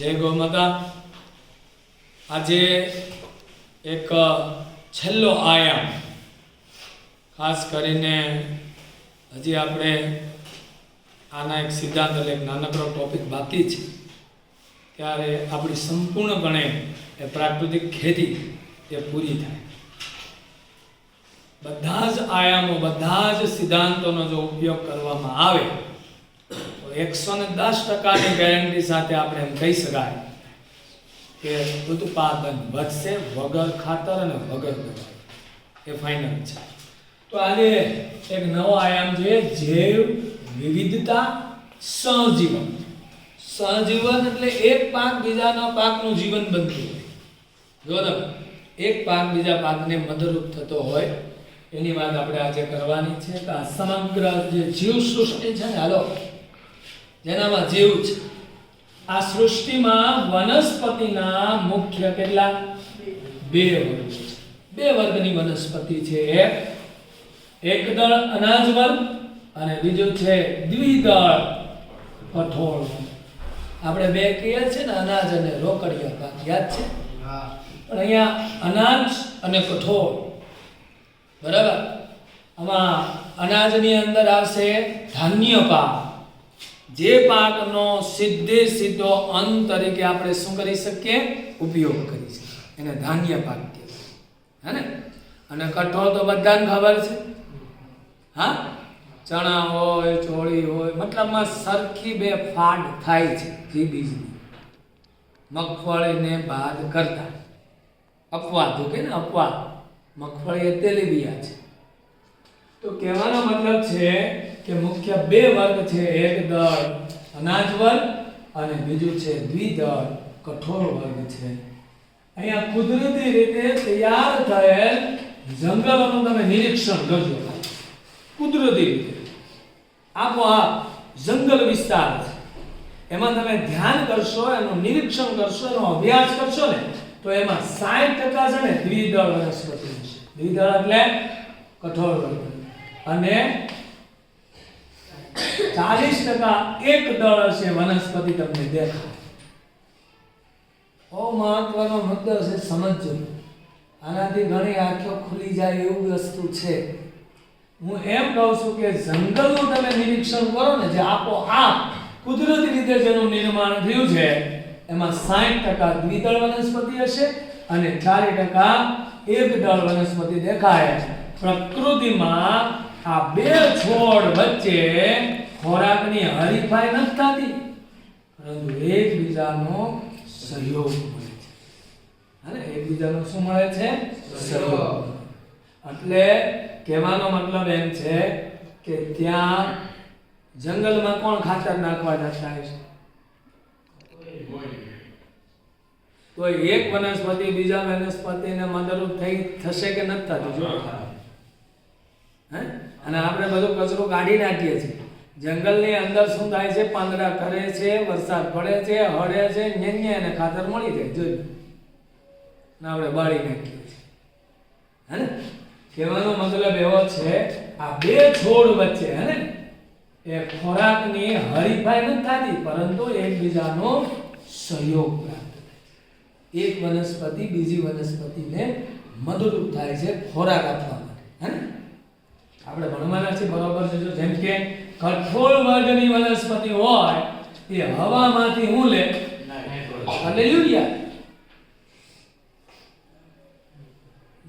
જય ગૌમાતા આજે એક છેલ્લો આયામ. ખાસ કરીને હજી આપણે આના એક સિદ્ધાંત એટલે એક નાનકડો ટોપિક બાકી છે. ત્યારે આપણી સંપૂર્ણપણે એ પ્રાકૃતિક ખેતી એ પૂરી થાય. બધા જ આયામો, બધા જ સિદ્ધાંતોનો જો ઉપયોગ કરવામાં આવે એકસો ને દસ ટકાની ગેરંટી સાથે આપણે એમ કહી શકાય કે ઉત્પાદન વધશે, વગર ખાતર અને વગર દવા. એ ફાઇનલ છે. તો આજે એક નવો આયામ છે, જૈવ વિવિધતા સહજીવન. સહજીવન એટલે એક પાક બીજાના પાકનું જીવન બનતું હોય. જો એક પાક બીજા પાકને મદદરૂપ થતો હોય, એની વાત આપણે આજે કરવાની છે કે આ સમગ્ર જે જીવ સૃષ્ટિ છે ને, હાલો જેનામાં જીવ છે. આ સૃષ્ટિમાં વનસ્પતિના મુખ્ય કેટલા? બે વર્ગ છે. બે વર્ગની વનસ્પતિ છે એક. એકદળ અનાજ વર્ગ અને બીજું છે દ્વિદળ કઠોળ આપણે બે કહીએ છે ને અનાજ અને રોકડિયા પાક યાદ છે? પણ અહીંયા અનાજ અને કઠોળ બરાબર? આમાં અનાજની અંદર આવશે ધાન્ય પાક. જે પાકનો સીધે સીધો અંત તરીકે આપણે શું કરી શકીએ? ઉપયોગ કરી શકીએ. એને ધાન્ય પાક કહેવાય. હે અને કઠોળ તો બધાને ખબર છે? હા? ચણા હોય, ચોળી હોય, મતલબમાં સરખી બે ફાડ થાય છે જે બીજની. મગફળીને બાદ કરતા. અપવાદ કે ને અપવાદ. મગફળી એ તેલીબિયા છે. તો કહેવાનો મતલબ છે કે મુખ્ય બે વર્ગ છે, એક દળ અનાજ વર્ગ અને બીજું છે દ્વિદળ કઠોળ વર્ગ છે. અહીંયા કુદરતી રીતે તૈયાર થયેલ જંગલોનું તમે નિરીક્ષણ કરજો. કુદરતી રીતે. આપોઆપ જંગલ વિસ્તાર છે. એમાં તમે ધ્યાન કરશો, એનું નિરીક્ષણ કરશો, એનો અભ્યાસ કરશો ને, તો એમાં 60% છે ને દ્વિદળ વનસ્પતિ છે દ્વિદળ એટલે કઠોળ વર્ગ. અને 40% એક દળ હશે, વનસ્પતિ તમને દેખાય. બહુ મહત્વનો મુદ્દો છે સમજજો. આનાથી ઘણી આંખો ખુલી જાય એવું વસ્તુ છે. હું એમ કહું છું કે જંગલનું તમે નિરીક્ષણ કરો ને, જે આપો આપ, કુદરતી રીતે જેનું નિર્માણ થયું છે, એમાં 60% દ્વિદળ વનસ્પતિ હશે અને ચાલીસ ટકા એક દળ વનસ્પતિ દેખાય. પ્રકૃતિમાં આ બે છોડ વચ્ચે ખોરાકની હરીફાઈ નથી થતી પરંતુ એકબીજાનો સહયોગ મળે છે. અને એકબીજાનો શું મળે છે? સહયોગ એટલે કહેવાનો મતલબ એમ છે કે ત્યાં જંગલમાં કોણ ખાતર નાખવા જતા છે? તો એક વનસ્પતિ બીજા વનસ્પતિને મદદરૂપ થઈ થશે કે નથી થતું? જો હે? અને આપણે બધો કચરો કાઢી નાખીએ છીએ. જંગલની અંદર શું થાય છે? પાંદડા કરે છે, વરસાદ પડે છે, હળે છે ન્યન્ય અને ખાતર મળી જાય જોઈએ ને આપણે બાળી નાખીએ છીએ. હે ને? કહેવાનો મતલબ એવો છે, આ બે છોડ વચ્ચે, હે ને? એ ખોરાકની હરીફાઈ નથી થતી, પરંતુ એકબીજાનો સહયોગ પ્રાપ્ત એક વનસ્પતિ બીજી વનસ્પતિને મદદરૂપ થાય છે, ખોરાક આપવા માટે હે ને આપણે ભણવાના છે બરોબર છે. જો જેમ કે કઠોળ વર્ગની વનસ્પતિ હોય એ હવામાંથી હું લે? એટલે યુરિયા.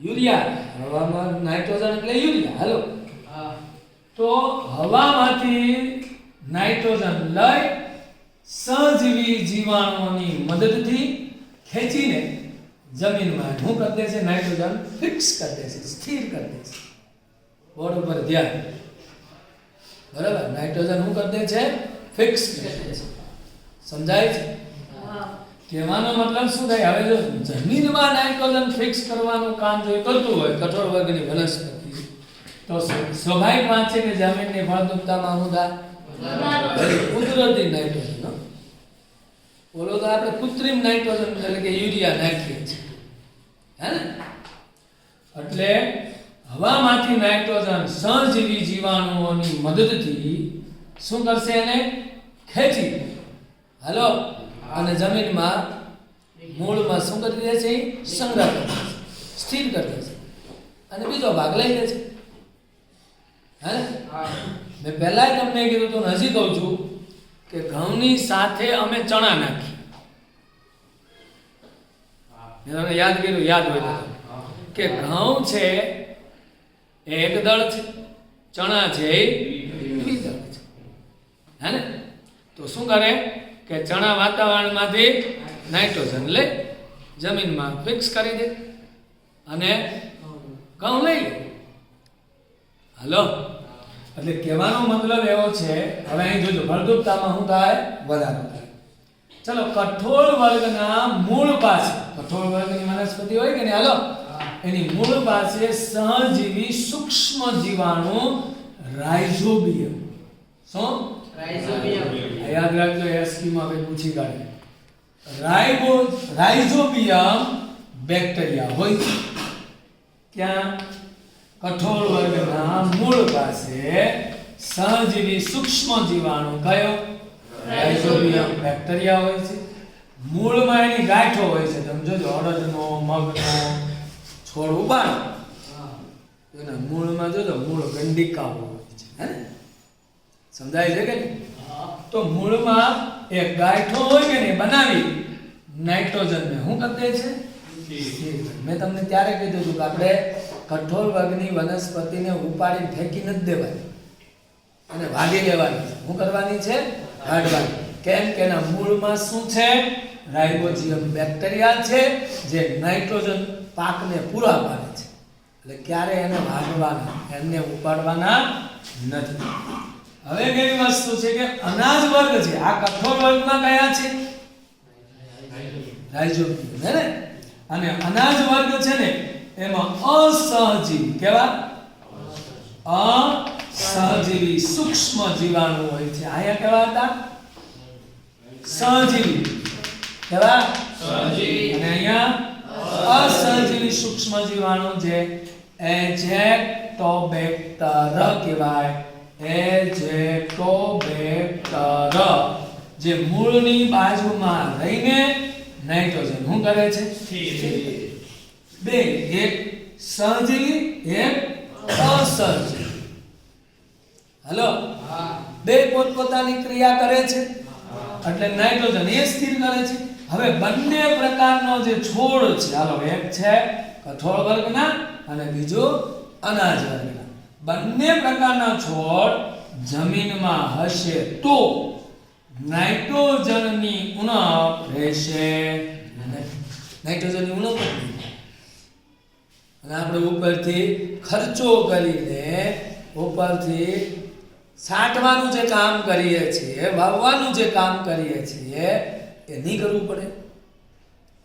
યુરિયા. હવામાં નાઇટ્રોજન એટલે યુરિયા. હાલો. તો હવામાંથી નાઇટ્રોજન લઈ સજીવી જીવાણુઓની મદદથી ખેંચીને જમીનમાં શું કરી દે છે નાઇટ્રોજન ફિક્સ કરી દે છે સ્થિર કરી દે છે. બોર્ડ ઉપર ધ્યાન. બરાબર? નાઇટ્રોજન શું કરી દે છે? ફિક્સ સમજાય છે? કહેવાનો મતલબ શું થાય? હવે જો જમીનમાં નાઇટ્રોજન ફિક્સ કરવાનું કામ જો કરતું હોય કઠોળ વર્ગની વનસ્પતિ તો સ્વાભાવિક વાત છે કે જમીનની ફળદ્રુપતામાં થાય કુદરતી નાઇટ્રોજન. બોલો તો આપણે કૃત્રિમ નાઇટ્રોજન એટલે કે યુરિયા નાખીએ છીએ. હે ને? એટલે હવામાંથી નાઇટ્રોજન સહજીવી જીવાણુઓની મદદથી શું કરશે એને ખેંચી હલો? અને જમીનમાં મૂળમાં શું કરી દે છે, સંગ્રહ કરી દે છે, સ્થિર કરી દે છે. અને બીજો ભાગ લઈ લે છે. હે? મેં પહેલાં તમને કીધું તું હજી કહું છું કે ઘઉંની સાથે અમે ચણા નાખી યાદ કર્યું, યાદ હોય કે ઘઉં છે એ એક દળ છે. ચણા છે એ દળ છે. હે ને? તો શું કરે? કે ચણા વાતાવરણમાંથી નાઇટ્રોજન લે, જમીનમાં ફિક્સ કરી દે અને ઘઉં લઈ લે. હલો? એટલે કહેવાનો મતલબ એવો છે, હવે અહીં જોજો, ફળદ્રુપતામાં શું થાય? વધારો થાય. ચલો, કઠોળ વર્ગના મૂળ પાસે કઠોળ વર્ગની વનસ્પતિ હોય કે નહીં? હાલો? એની મૂળ પાસે સહજીવી સૂક્ષ્મ જીવાણુ રાઇઝોબિયમ. શું? રાઇઝોબિયમ. યાદ રાખજો એસકી માં પૂછી કાઢે રાઇબો રાઇઝોબિયમ બેક્ટેરિયા હોય છે. ક્યાં? કઠોળ વર્ગના મૂળ પાસે સહજીવી સૂક્ષ્મ જીવાણુ કયો? રાઇઝોબિયમ બેક્ટેરિયા હોય છે. મૂળમાં એની ગાંઠો હોય છે તમે જોજો અડદનો મગનો છોડ ઉપાડ એના મૂળમાં જોજો મૂળ ગંડિકા હોય છે હે? ને? સમજાય છે કે તો મૂળમાં એક ગાંઠો હોય કે નહીં બનાવી નાઇટ્રોજનને શું કરી છે? મેં તમને ત્યારે કીધું હતું કે આપણે કઠોળ વર્ગની વનસ્પતિને ઉપાડી ફેંકી નથી દેવાની. અને ભાગી લેવાની. શું કરવાની છે? કાઢવાની કેમ કે એના મૂળમાં શું છે? રાઇબોઝિયમ બેક્ટેરિયા છે જે નાઇટ્રોજન પાકને પૂરા પાડે છે. એટલે ક્યારે એને વાગવાના એમને ઉપાડવાના નથી. હવે કેવી વસ્તુ છે કે અનાજ વર્ગ છે આ કઠોળ વર્ગમાં કયા છે? હે ને? અને અનાજ વર્ગ છે ને એમાં અસહજીવી કેવા? અસહજીવી સૂક્ષ્મ જીવાણુ હોય છે. અહીંયા કેવા હતા? સહજીવી. કેવા? સહજીવી. અને અહીંયા અસહજીવી સૂક્ષ્મ જીવાણુ જે એજેક્ટોબેક્ટર કહેવાય. એજેક્ટોબેક્ટર જે મૂળની બાજુમાં રહીને નાઇટ્રોજન શું કરે છે? બે એક સહજીવી એક અસહજીવી હલો? બે પોતપોતાની ક્રિયા કરે છે? એટલે નાઇટ્રોજન એ સ્થિર કરે છે. હવે બંને પ્રકારનો જે છોડ છે, હાલો, એક છે કઠોળ વર્ગના અને બીજો અનાજ વર્ગના. બંને પ્રકારના છોડ જમીનમાં હશે તો નાઇટ્રોજનની ઉણપ રહેશે નાઇટ્રોજનની ઉણપ જ અને આપણે ઉપરથી ખર્ચો કરીને ઉપરથી છાંટવાનું જે કામ કરીએ છીએ, વાવવાનું જે કામ કરીએ છીએ એ નહીં કરવું પડે?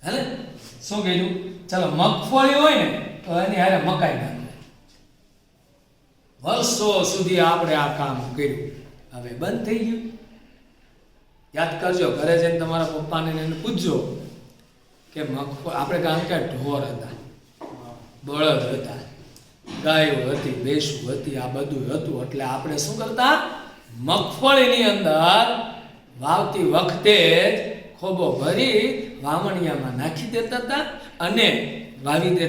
હે ને? શું કીધું ચાલો, મગફળી હોય ને, તો એની હારે મકાઈ નાખે. વર્ષો સુધી આપણે આ કામ કર્યું. હવે બંધ થઈ ગયું. યાદ કરજો, ઘરે જઈને તમારા પપ્પાને એને પૂછજો કે મગફળી, આપણે કામ કે ઢોર હતા, બળદ હતા, ગાયો હતી, ભેંસું હતી, આ બધું હતું. એટલે આપણે શું કરતા? મગફળીની અંદર વાવતી વખતે જ ખોબો ભરી વાવણિયામાં નાખી દેતા હતા અને વાવી દેતા